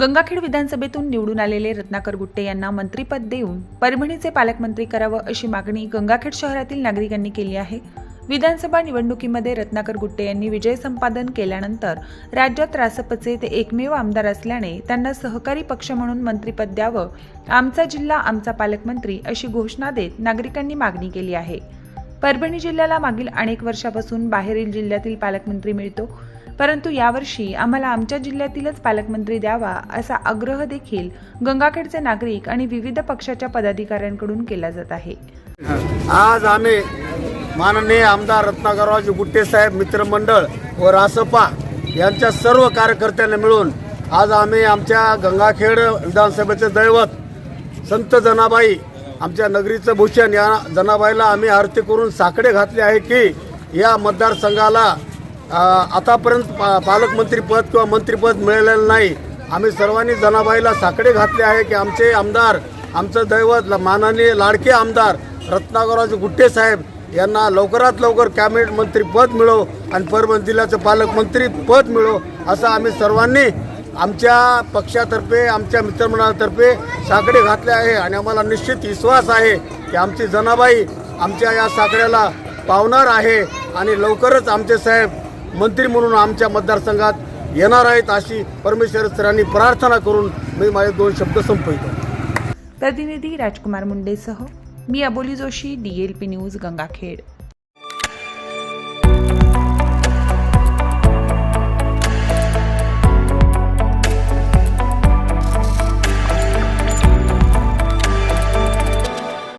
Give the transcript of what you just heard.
गंगाखेड विधानसभेतून निवडून आलेले रत्नाकर गुट्टे यांना मंत्रीपद देऊन परभणीचे पालकमंत्री करावं अशी मागणी गंगाखेड शहरातील नागरिकांनी केली आहे. विधानसभा निवडणुकीमध्ये रत्नाकर गुट्टे यांनी विजय संपादन केल्यानंतर राज्यात रासपचे ते एकमेव आमदार असल्याने त्यांना सहकारी पक्ष म्हणून मंत्रीपद द्यावं आमचा जिल्हा आमचा पालकमंत्री अशी घोषणा देत नागरिकांनी मागणी केली आहे. परभणी जिल्ह्याला मागील अनेक वर्षापासून बाहेरील जिल्ह्यातील पालकमंत्री मिळतो. परंतु यावर्षी आम्हाला आमच्या जिल्ह्यातीलच पालकमंत्री द्यावा असा आग्रह देखील गंगाखेडचे नागरिक आणि विविध पक्षाच्या पदाधिकाऱ्यांकडून केला जात आहे. आज आम्ही माननीय आमदार रत्नाकररावजी गुट्टे साहेब मित्रमंडळ व रासपा यांच्या सर्व कार्यकर्त्यांना मिळून आज आम्ही आमच्या गंगाखेड विधानसभेचे दैवत संत जनाबाई आमच्या नगरीचं भूषण या जनाबाईला आम्ही आरती करून साकडे घातले आहे की या मतदारसंघाला आतापर्यंत पा पालकमंत्रीपद किंवा मंत्रीपद मिळालेलं नाही. आम्ही सर्वांनी जनाबाईला साकडे घातले आहे की आमचे आमदार आमचं दैवत माननीय लाडके आमदार रत्नाकररावजी गुट्टे साहेब यांना लवकरात लवकर कॅबिनेट मंत्रीपद मिळो आणि परभणी जिल्ह्याचं पालकमंत्री पद मिळो असं आम्ही सर्वांनी आमच्या पक्षातर्फे आमच्या मित्रमंडळातर्फे साकडे घातले आहे आणि आम्हाला निश्चित विश्वास आहे की आमची जनाबाई आमच्या या साकड्याला पावणार आहे आणि लवकरच आमचे साहेब मंत्री म्हणून आमच्या मतदारसंघात येणार आहेत अशी परमेश्वर सरांनी प्रार्थना करून मी माझे दोन शब्द संपवितो. प्रतिनिधी राजकुमार मुंडेसह मी अबोली जोशी डीएलपी न्यूज गंगाखेड.